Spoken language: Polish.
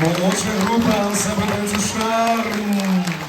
Młodsza grupa, Sabalenzu Szarm.